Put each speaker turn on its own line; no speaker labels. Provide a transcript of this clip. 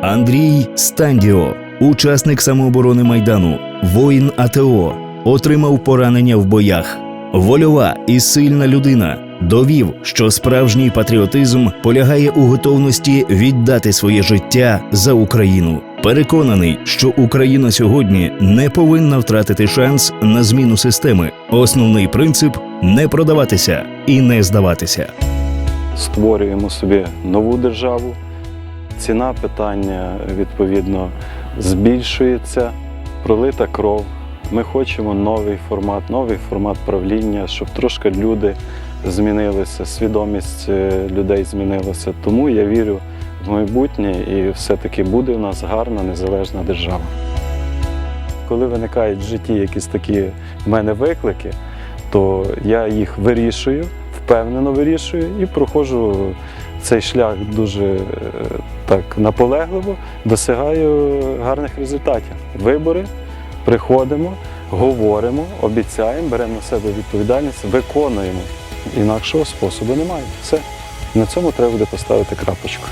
Андрій Стандіо, учасник самооборони Майдану, воїн АТО, отримав поранення в боях. Вольова і сильна людина довів, що справжній патріотизм полягає у готовності віддати своє життя за Україну. Переконаний, що Україна сьогодні не повинна втратити шанс на зміну системи. Основний принцип не продаватися і не здаватися.
створюємо собі нову державу. Ціна питання відповідно збільшується, пролита кров. Ми хочемо новий формат, новий формат правління, щоб трошки люди змінилися, свідомість е, людей змінилася. Тому я вірю в майбутнє і все-таки буде у нас гарна незалежна держава. Коли виникають в житті якісь такі в мене виклики, то я їх вирішую, впевнено вирішую і проходжу цей шлях дуже е, так наполегливо, досягаю гарних результатів. Вибори приходимо, говоримо, обіцяємо, беремо на себе відповідальність, виконуємо. Інакшого способу немає. Все. На цьому треба буде поставити крапочку.